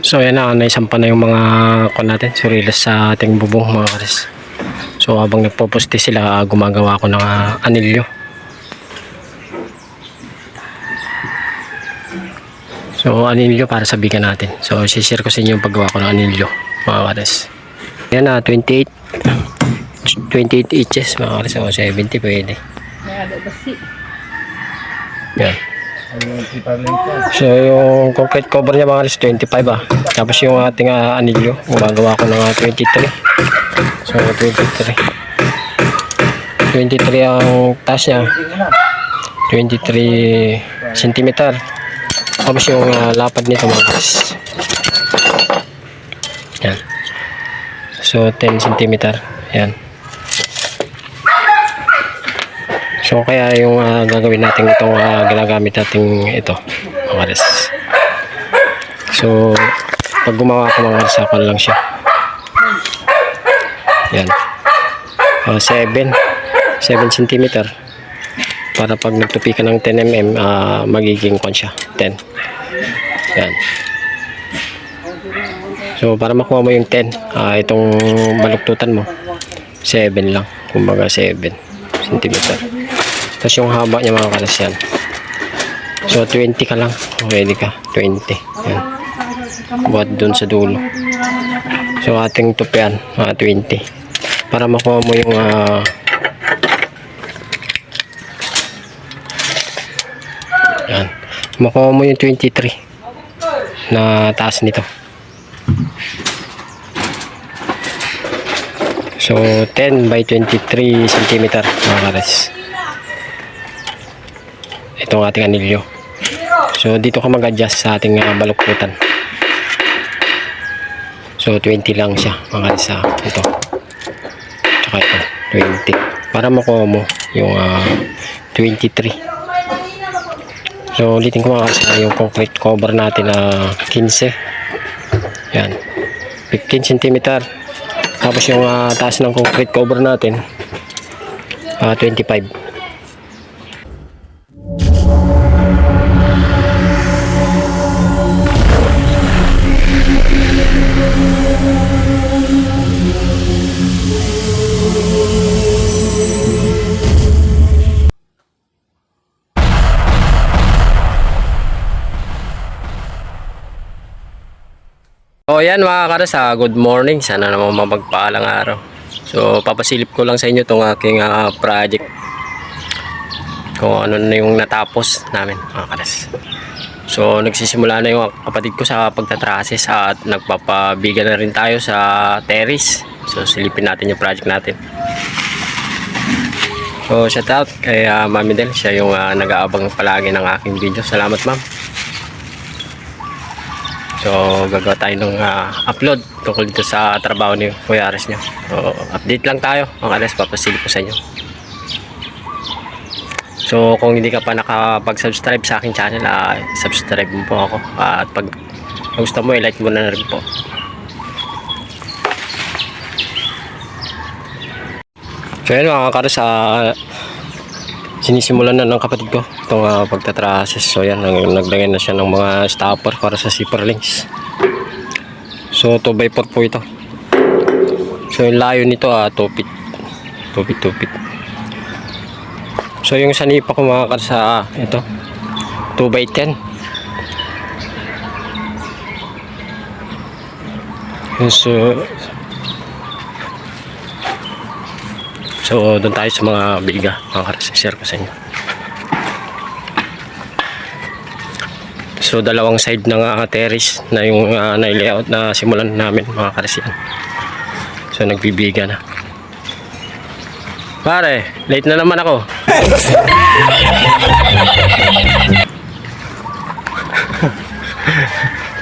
So yan na, naisampa na yung mga kon natin, surilas sa ating bubong mga kares. So habang nagpo-poste sila, gumagawa ako ng ah, anilyo. So anilyo para sa bigan natin. So share ko sa inyo yung paggawa ko ng anilyo mga kares. Yan na, 28 28 inches mga kares. O 70 pwede. Yan. So yung concrete cover niya mga alis 25 ah. Tapos yung ating ah, anilyo, gumagawa ko ng ah, 23. So 23. 23 ang taas niya. 23 cm. Tapos yung ah, lapad nito mga alis. Yan. So 10 cm. Yan. So kaya yung ah, gagawin natin itong ah, ginagamit natin ito mga res. So pag gumawa ko mga res ako lang siya. Yan. Uh, 7 7 cm para pag nagtupi ka ng 10 mm ah, magiging kwan siya 10 yan so para makuha mo yung 10 ah, itong baluktutan mo 7 lang kumbaga 7 cm tapos yung haba niya mga kalas yan. So 20 ka lang. Pwede ka. 20. Yan. Buhat dun sa dulo. So ating tupian. Mga 20. Para makuha mo yung ah, yan. Makuha mo yung 23 na taas nito. So 10 by 23 cm mga kalas itong ating anilyo. So dito ka mag-adjust sa ating uh, baluktutan. So 20 lang siya mga sa ito. Tsaka ito 20 para makuha mo yung ah, 23. So ulitin ko mga sa yung concrete cover natin na 15. Yan. 15 cm. Tapos yung ah, taas ng concrete cover natin ah, 25. O yan mga karas, ah, good morning. Sana naman mapagpaalang araw. So papasilip ko lang sa inyo itong aking ah, project. Kung ano na yung natapos namin mga karas. So nagsisimula na yung kapatid ko sa pagtatrases at nagpapabigan na rin tayo sa terrace. So silipin natin yung project natin. So shout out kay ah, Mami Del. Siya yung ah, nag-aabang palagi ng aking video. Salamat ma'am. So, gagawa tayo ng ah, upload tungkol dito sa trabaho ni Kuya Ares niya. So, update lang tayo. Mga Ares, papasilip ko sa inyo. So, kung hindi ka pa nakapag-subscribe sa aking channel, ah, subscribe mo po ako. Ah, at pag gusto mo, i-like mo na rin po. So, yun mga kares, ah, sinisimulan na ng kapatid ko itong uh, pagtatrases so yan nag naglagay na siya ng mga stopper para sa zipper links. So 2x4 po ito. So yung layo nito ah 2 feet. 2 feet 2 feet. So yung sanipa ko mga karsa ah, ito. 2x10 so So, doon tayo sa mga biga, mga karas-share ko sa inyo. So, dalawang side ng uh, terrace na yung uh, na-layout na simulan namin, mga karas yan. So, nagbibiga na. Pare, late na naman ako.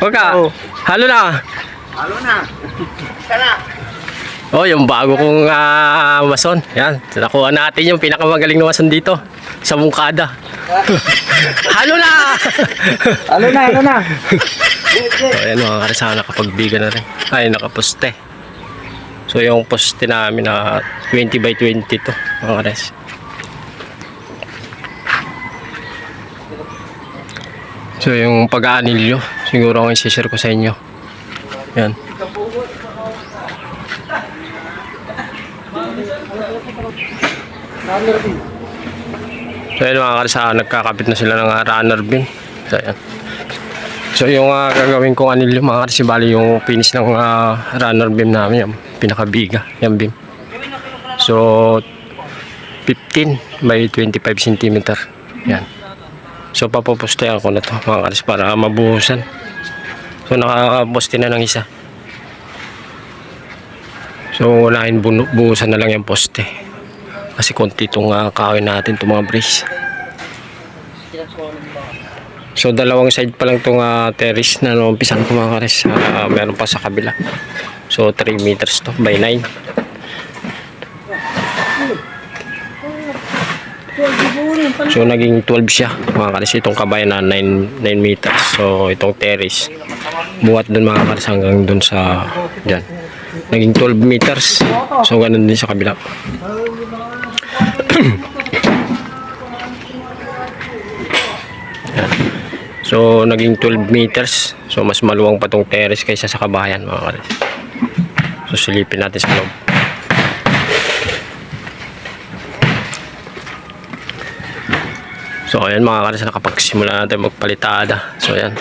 Huwag ka. Halo na. Halo na. Tara. Oh, yung bago kong ah, mason. Yan, nakuha natin yung pinakamagaling na mason dito sa Mungkada. Halo na! Halo na, halo na. so, ayan mga karisama, nakapagbiga na rin. Ay, nakaposte. So, yung poste namin na 20 by 20 to, mga kares. So, yung pag-aanilyo, siguro ang isi-share ko sa inyo. Yan. So yun mga karisa, nagkakapit na sila ng uh, runner beam. So yan. So yung uh, gagawin kong anilyo mga karisa, bali yung finish ng uh, runner beam namin, yung pinakabiga, yung beam. So 15 by 25 cm. Yan. So papupustayan ko na to mga karisa para mabuhusan. So nakakaposte na ng isa. So unahin bunu- buhusan na lang yung poste. Kasi konti itong uh, kahoy natin, itong mga brace. So dalawang side pa lang itong uh, terrace na numpisan ko mga kares. Ah, meron pa sa kabila. So 3 meters to by 9. So naging 12 siya mga kares itong kabayan na 9, 9 meters. So itong terrace buhat dun mga kares hanggang dun sa dyan. Naging 12 meters. So ganun din sa kabila. So, naging 12 meters. So, mas maluwang pa tong terrace kaysa sa kabayan, mga kalis. So, silipin natin sa loob. So, ayan mga kalis, nakapagsimula natin magpalitada. So, ayan.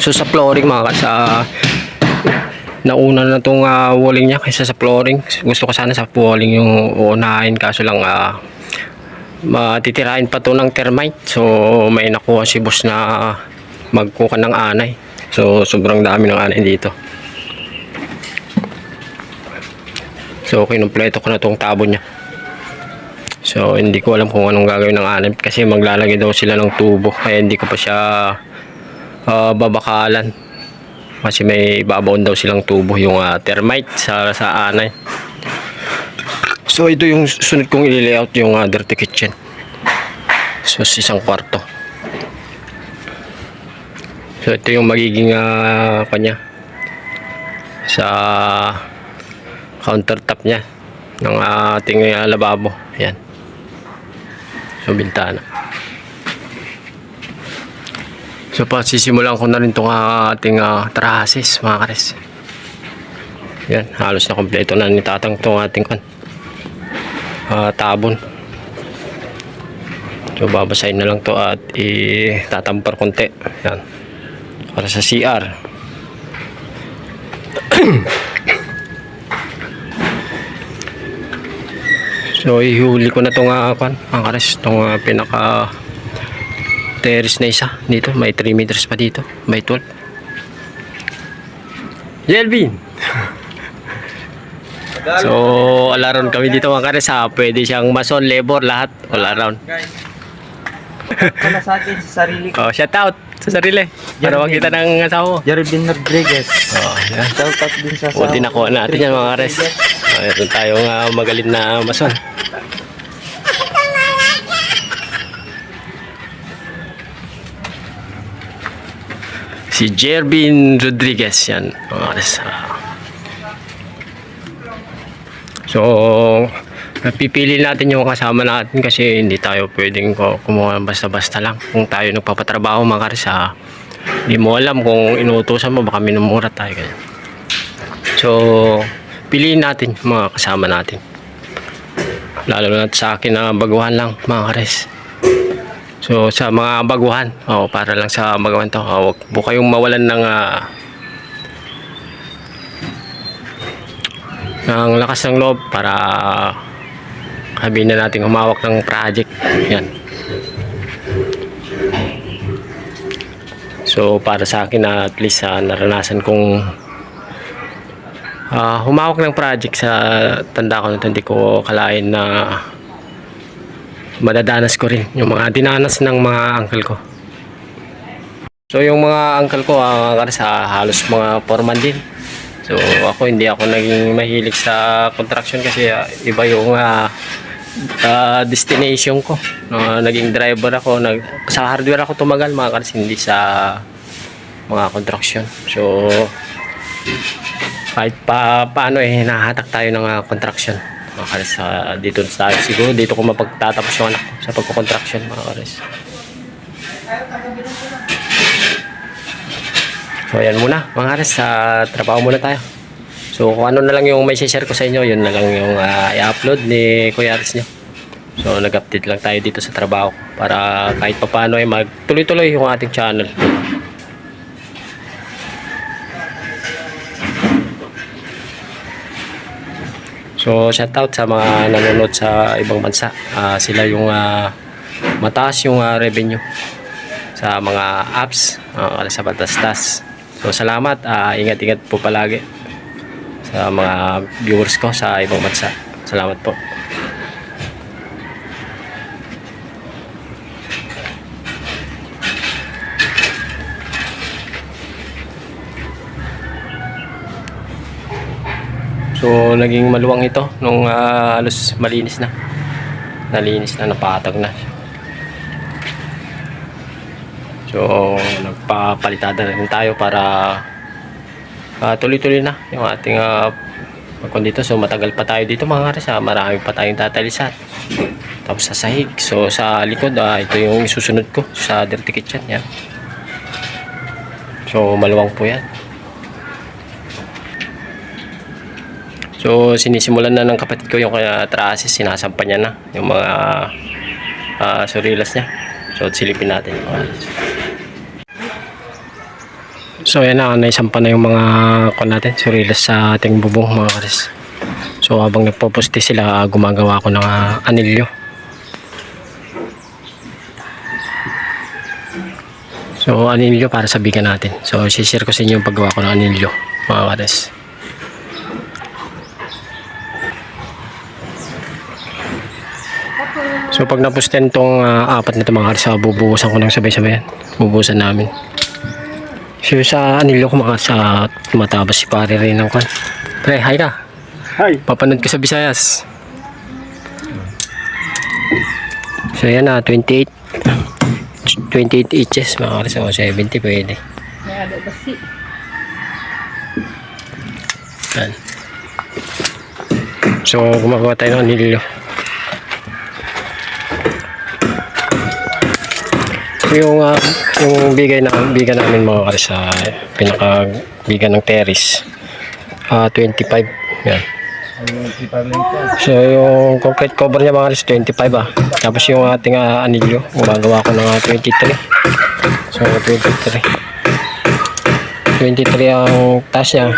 So, sa flooring mga kalis, ah, nauna na tong ah, walling niya kaysa sa flooring. Gusto ko sana sa walling yung uunahin kaso lang ah, matitirahin pa to ng termite. So may nakuha si boss na magkuka ng anay. So sobrang dami ng anay dito. So kinumpleto ko na tong tabo niya. So hindi ko alam kung anong gagawin ng anay kasi maglalagay daw sila ng tubo kaya hindi ko pa siya ah, babakalan kasi may babaon daw silang tubo yung ah, termite sa sa anay. So ito yung sunod kong i-layout yung uh, dirty kitchen. So sa isang kwarto. So ito yung magiging ah, kanya. Sa countertop niya ng ating ah, lababo. Yan so bintana So pasisimulan ko na rin itong ah, ating uh, trases mga kares. Yan, halos na kompleto na ni tatang itong ating kan. ah, tabon. So babasahin na lang to at itatampar konti. Yan. Para sa CR. so ihuli ko na itong uh, kan, mga kares, itong ah, pinaka terrace na isa. Dito may 3 meters pa dito. May 12 Jelvin! So all around kami dito mga kares ha? Pwede siyang mason labor lahat. All around. Para sa akin, sa sarili. Ko. oh shout out sa sarili. Para Jelvin. makita ng asawa. Mo Jervin Rodriguez. oh yan Shout out din sa Buti nakuha natin yan mga kares. Mayroon tayong uh, magaling na mason si Jervin Rodriguez yan kares. So, napipili natin yung kasama natin kasi hindi tayo pwedeng kumuha basta-basta lang. Kung tayo nagpapatrabaho mga karisa, hindi mo alam kung inuutosan mo, baka minumura tayo. Ganyan. So, piliin natin mga kasama natin. Lalo na sa akin na baguhan lang mga kares. So, sa mga baguhan, oh, para lang sa baguhan to, oh, huwag po kayong mawalan ng ah, ng lakas ng loob para sabihin na natin humawak ng project. Yan. So para sa akin na at least ah, naranasan kong ah, humawak ng project sa tanda ko na hindi ko kalain na madadanas ko rin yung mga dinanas ng mga uncle ko so yung mga uncle ko ah, sa halos mga foreman din So ako hindi ako naging mahilig sa construction kasi ah, iba yung ah, ah, destination ko. Ah, naging driver ako, nag sa hardware ako tumagal mga karas, hindi sa mga construction. So kahit pa paano eh nahatak tayo ng ah, construction. Mga karas, ah, dito tayo siguro dito ko mapagtatapos yung anak ko sa pagko-construction mga karas. So ayan muna mga Ares, sa trabaho muna tayo. So kung ano na lang yung may share ko sa inyo, yun na lang yung ah, i-upload ni Kuya Ares nyo. So nag-update lang tayo dito sa trabaho para kahit papaano ay magtuloy-tuloy yung ating channel. So shout out sa mga nanonood sa ibang bansa. Ah, sila yung ah, mataas yung ah, revenue sa mga apps uh, sa Batastas. So salamat, ingat-ingat po palagi sa mga viewers ko sa ibang bansa. Salamat po. So naging maluwang ito nung ah, halos malinis na. Nalinis na, napatag na. So nagpapalitada rin tayo para ah, tuloy-tuloy na yung ating uh, dito. So matagal pa tayo dito mga kares. ah. marami pa tayong tatalisan. Tapos sa sahig. So sa likod, ah, ito yung susunod ko sa dirty kitchen. Yan. So maluwang po yan. So, sinisimulan na ng kapatid ko yung kaya trasis, sinasampa niya na yung mga ah, surilas niya. So, silipin natin So, yan na, naisampa na yung mga kon natin, surilas sa ating bubong mga karis. So, habang nagpo-poste sila, gumagawa ako ng ah, anilyo. So, anilyo para sa bigan natin. So, sishare ko sa inyo yung paggawa ko ng anilyo mga karis. So pag napusten tong ah, apat na mga karsa, bubuhusan ko ng sabay-sabay yan. Bubuhusan namin. So sa anilyo ko mga sa tumatabas si pare rin ng kwan. Pre, hi ka. Hi. Papanood ko sa Visayas. So yan na, 28. 28 inches mga karsa. O 70 pwede. May ada basi. Yan. So gumagawa tayo ng anilyo. Yung ah, yung bigay na bigay namin mga kare sa pinaka bigay ng terrace ah 25 yan. So yung concrete cover niya mga kare 25 ah. Tapos yung ating ah, anilyo gumagawa ko ng ah, 23 so 23 23 ang taas niya.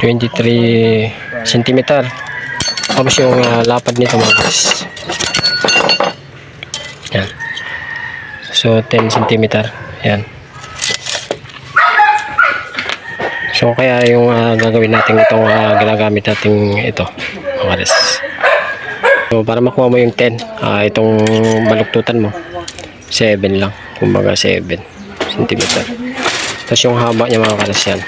23 cm tapos yung ah, lapad nito mga kare yan So 10 cm. Yan. So kaya yung ah, gagawin natin itong ah, ginagamit natin ito. Mga. So para makuha mo yung 10, ah, itong baluktutan mo 7 lang. Kumbaga 7 cm. Tapos yung haba niya mga kares yan.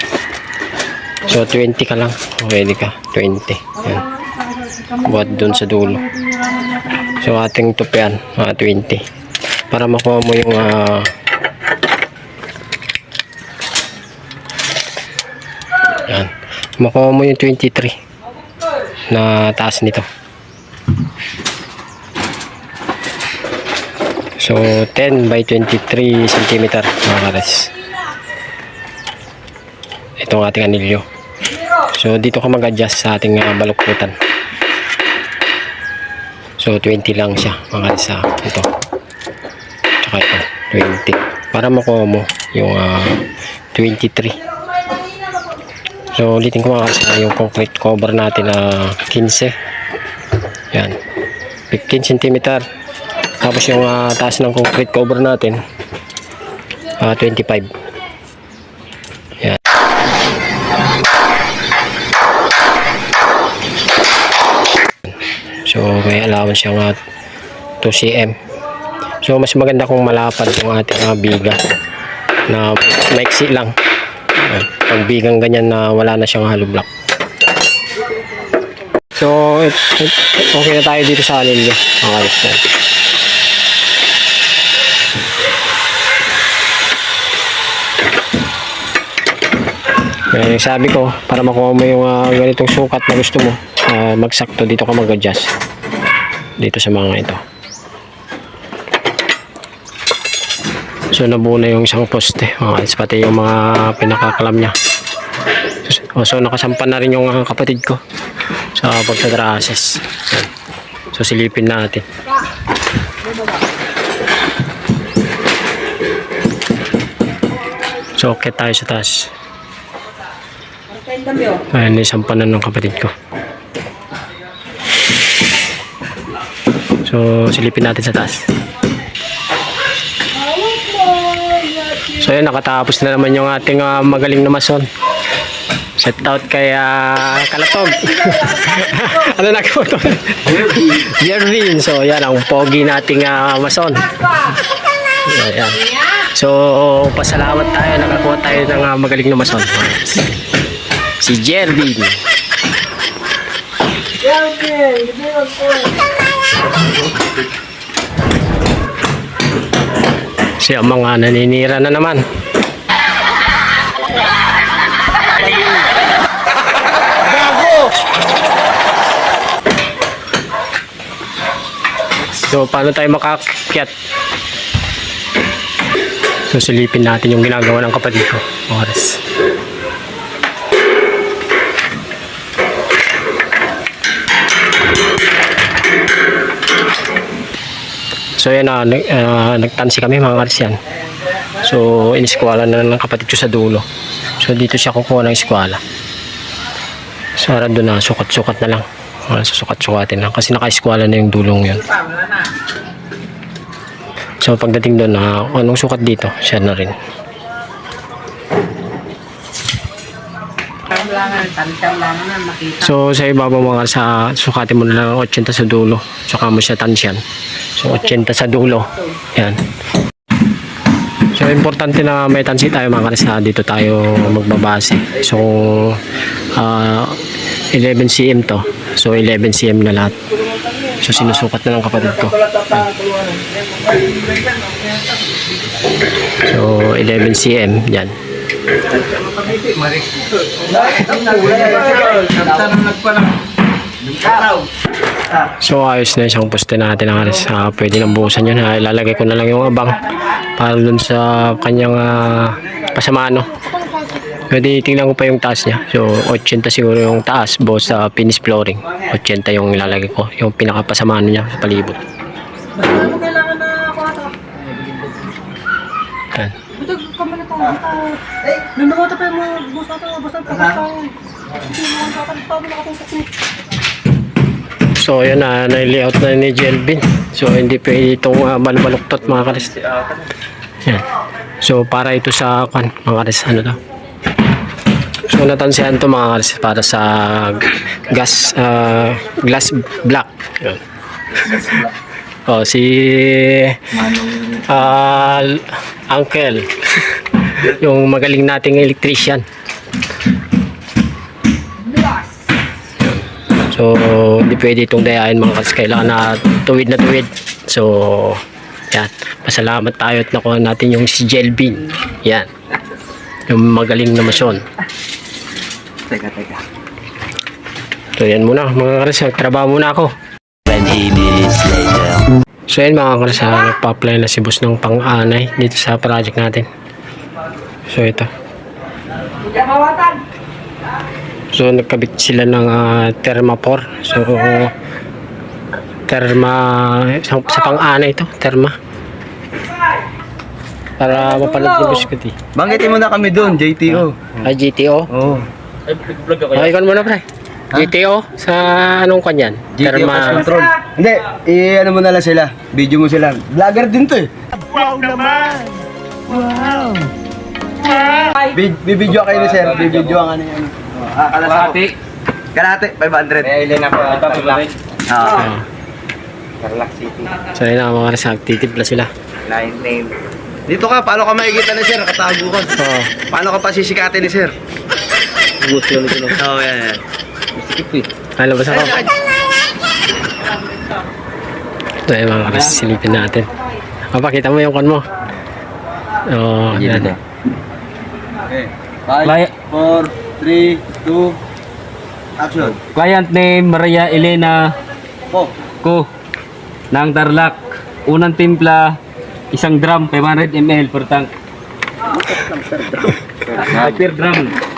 So 20 ka lang. Pwede ka. 20. Yan. Buhat dun sa dulo. So ating tupian, mga 20 para makuha mo yung ah, yan. Makuha mo yung 23 na taas nito. So 10 by 23 cm mga kares. Itong ating anilyo. So dito ka mag-adjust sa ating uh, balukputan so 20 lang siya mga kares ah, ito 20 para makuha mo yung ah, 23 so ulitin ko mga kasi yung concrete cover natin na 15 yan. 15 cm tapos yung ah, taas ng concrete cover natin ah, 25 yan. So may allowance ah, 2 cm So mas maganda kung malapad yung ating mga biga na maiksi lang. Pag bigang ganyan na wala na siyang hollow block. So it, it, okay na tayo dito sa anilyo. Na. Eh, sabi ko, para makuha mo yung ah, ganitong sukat na gusto mo, ah, magsakto dito ka mag-adjust. Dito sa mga ito. So nabuo na yung isang poste, mga karis, pati yung mga pinakakalam niya. So, so nakasampan na rin yung uh, kapatid ko sa pagtatrases. Yan. So silipin natin. So okay tayo sa taas. Oh. Ayan, isampanan ng kapatid ko. So, silipin natin sa taas. So, yun, nakatapos na naman yung ating ah, magaling na mason. Set out kay ah, Kalatog. ano na ko to? Jervin. So, yan, ang pogi nating ah, mason. Ayan. So, pasalamat tayo. Nakakuha tayo ng ah, magaling na mason. Si Jervin. Siya mga naninira na naman. So, paano tayo makakyat? So, silipin natin yung ginagawa ng kapatid ko. Oras. So yan na, nag, ah, nagtansi kami mga karisyan. So iniskwala na ng kapatid ko sa dulo. So dito siya kukuha ng eskwala. So harap doon na, sukat-sukat na lang. Uh, susukat-sukatin lang kasi naka-eskwala na yung dulong yun. So pagdating doon na anong sukat dito, siya na rin. So sa ibabaw mga sa sukatin mo na lang 80 sa dulo. Saka mo siya tansyan. So 80 sa dulo. Yan. So importante na may tansi tayo mga karisa. Dito tayo magbabase. So ah, 11 cm to. So 11 cm na lahat. So sinusukat na ng kapatid ko. So 11 cm yan. So ayos na isang poste natin ng alis. Ah, pwede nang buhusan yun. Ah, ilalagay ko na lang yung abang para dun sa kanyang ah, pasamaan. No? Pwede tingnan ko pa yung taas niya. So 80 siguro yung taas both sa finish flooring. 80 yung ilalagay ko. Yung pinakapasamaan niya sa palibot. Ano kailangan na ako? Yan. Ito, kami na itong dito. Nunungot pa yung mga bus natin, bus tayo. Hindi mo ang tatang pa. So yun na, na-layout na ni Jelvin. So hindi pwede itong uh, balbaluktot mga karis. Yan. So para ito sa kan mga karis ano daw. So natansihan to mga karis para sa gas ah, glass black. Yun. oh, si ah, Uncle. yung magaling nating electrician. So, hindi pwede itong dayain mga kas. Kailangan na tuwid na tuwid. So, yan. Pasalamat tayo at nakuha natin yung si Jelvin. Yan. Yung magaling na mason. Teka, teka. So, yan muna. Mga karas, trabaho muna ako. 20 minutes later. So, yan mga karas, ah, nagpa-apply na si boss ng pang-anay dito sa project natin. So, ito. So, nagkabit sila ng ah, Thermapor. So, Therma, sa, sa pang-anay ito, Therma. Para mapanood boss ko di. Banggitin mo na kami doon, JTO. Ah, GTO. Oo. Ah, ikaw muna pre. GTO sa anong kanyan? JTO Pest Control. Hindi, i-ano mo na lang sila. Video mo sila. Vlogger din to eh. Wow naman! Wow! Bibidyo kayo ni sir. Bibidyo ang ano yan. Ah, kalahati. Kalahati, 500. Eh, ilan ako. Ito, Tarlac. Oo. Ah. Tarlac City. So, yun ang mga karas, titipla sila. Line name. Dito ka, paano ka makikita ni sir? Nakatago ka. Oo. Paano ka pa sisikatin ni sir? Gusto nito. Oo, oh, yan, yan. Alam ba sa ako? Ito yung mga silipin natin. Mapakita mo yung kon mo. Oo, oh, yan. Okay. 5, 4, 3, 2, action. Client name Maria Elena Oh, Ko ng Tarlac. Unang timpla Isang drum, 500 ml per tank. Ah, per drum.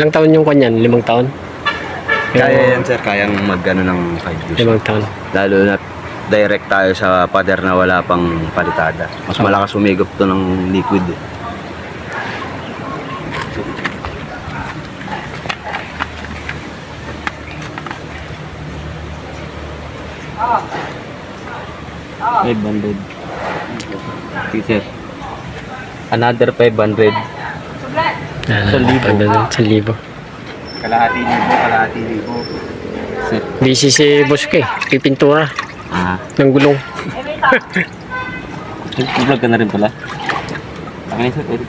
Ilang taon yung kanyan? Limang taon? Kaya yan sir, kayang mag ano ng 5 years. Limang taon. Lalo na direct tayo sa pader na wala pang palitada. Mas malakas umigop to ng liquid eh. Five hundred. Okay, sir. Another 500. Ah, Isang libo. pagdadal- Isang libo. Kalahati libo, kalahati libo. Sir. Busy si Boss K. Pipintura Ah. ng gulong. Nag-vlog ka na rin pala. Pwede.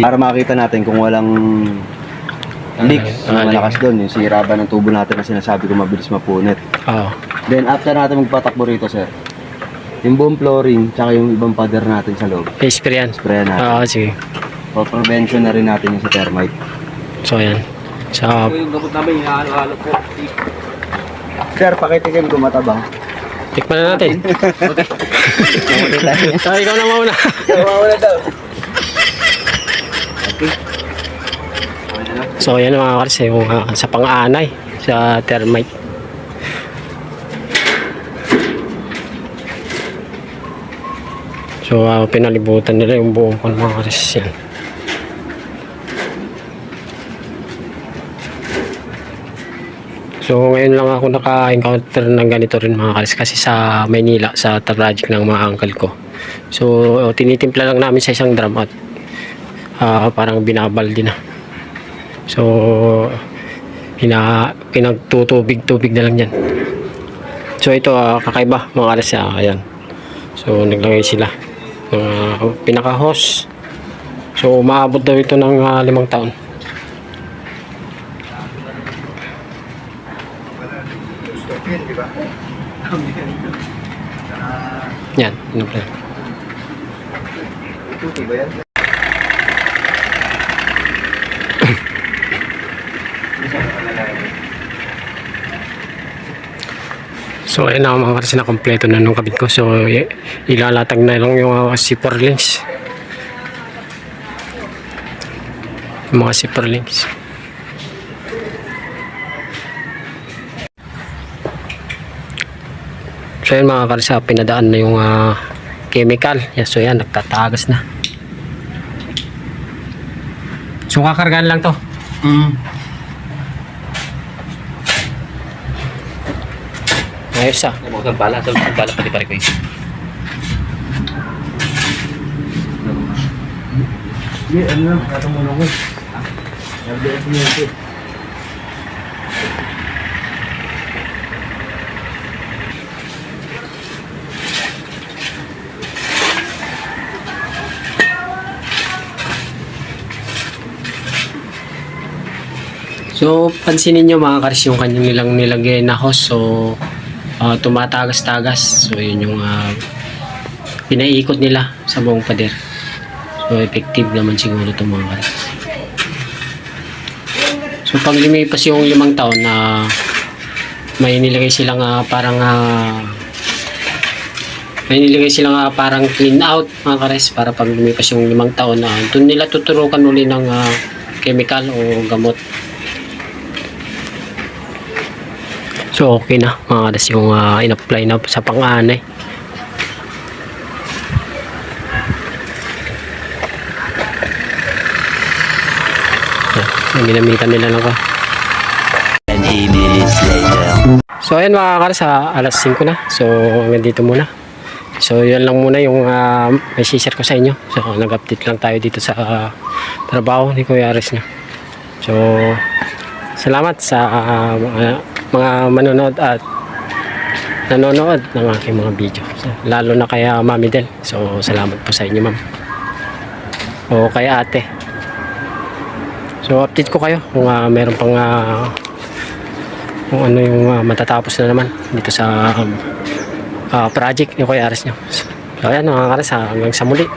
Para makita natin kung walang leaks, Ah, malakas doon, yung sira ba ng tubo natin na sinasabi ko mabilis mapunit. Oo. Then after natin magpatakbo rito sir, yung buong flooring, tsaka yung ibang pader natin sa loob, Experience yan. sprayan natin. Oo, sige. For prevention na rin natin yung sa termite. So, ayan. Sa yung gamot namin, hinahalo-halo po. Sir, pakitikim ko matabang. tikman na natin. so, ikaw na mauna. Mawala daw. So, ayan mga kars, yung ah, sa pang-aanay, sa termite. So, ah, pinalibutan nila yung buong kars yan. So, ngayon lang ako naka-encounter ng ganito rin mga kars kasi sa Maynila, sa project ng mga uncle ko. So, tinitimpla lang namin sa isang drum at ah, parang binabaldi na. So, pina, pinagtutubig-tubig na lang yan. So, ito, ah, kakaiba, mga alas, ah, ayan. So, naglagay sila. Mga pinaka-hose. So, umaabot daw ito ng ah, limang taon. Yan, yun pala. So ayun na mga kasi na kompleto na nung kabit ko. So ilalatag na lang yung mga zipper links. Yung mga zipper links. So yun mga karisa, pinadaan na yung ah, chemical. Yan, so yan, nagtatagas na. So kakargaan lang to. Ayos ah. Ang bala, sa bala pati pare ko yun. Hindi, ano lang, katulong ko. So, pansinin nyo mga kars yung kanyang nilang nilagay na hose. So, ah, tumatagas-tagas. So, yun yung ah, pinaiikot nila sa buong pader. So, effective naman siguro itong mga kars. So, pag lumipas yung limang taon na may nilagay silang ah, parang ah, may nilagay silang ah, parang clean out mga kares para pag lumipas yung limang taon na doon nila tuturukan uli ng ah, chemical o gamot So okay na mga kadas yung uh, in-apply na sa pang-anay. Yan, ginamitan nila ng ka. 20 minutes later. So ayan mga kadas, ah, alas 5 na. So hanggang dito muna. So yan lang muna yung uh, may share ko sa inyo. So nag-update lang tayo dito sa ah, trabaho ni Kuya Aris niya. So salamat sa ah, mga, mga manonood at nanonood ng aking mga video. Lalo na kaya Mami Del. So, salamat po sa inyo, Ma'am. O kay Ate. So, update ko kayo kung uh, meron pang uh, kung ano yung uh, matatapos na naman dito sa um, uh, project yung kay Ares nyo. So, ayan mga Ares, hanggang sa muli.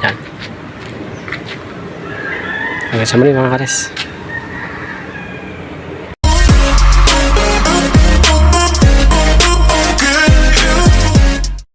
Yan. Hanggang sa muli mga Ares.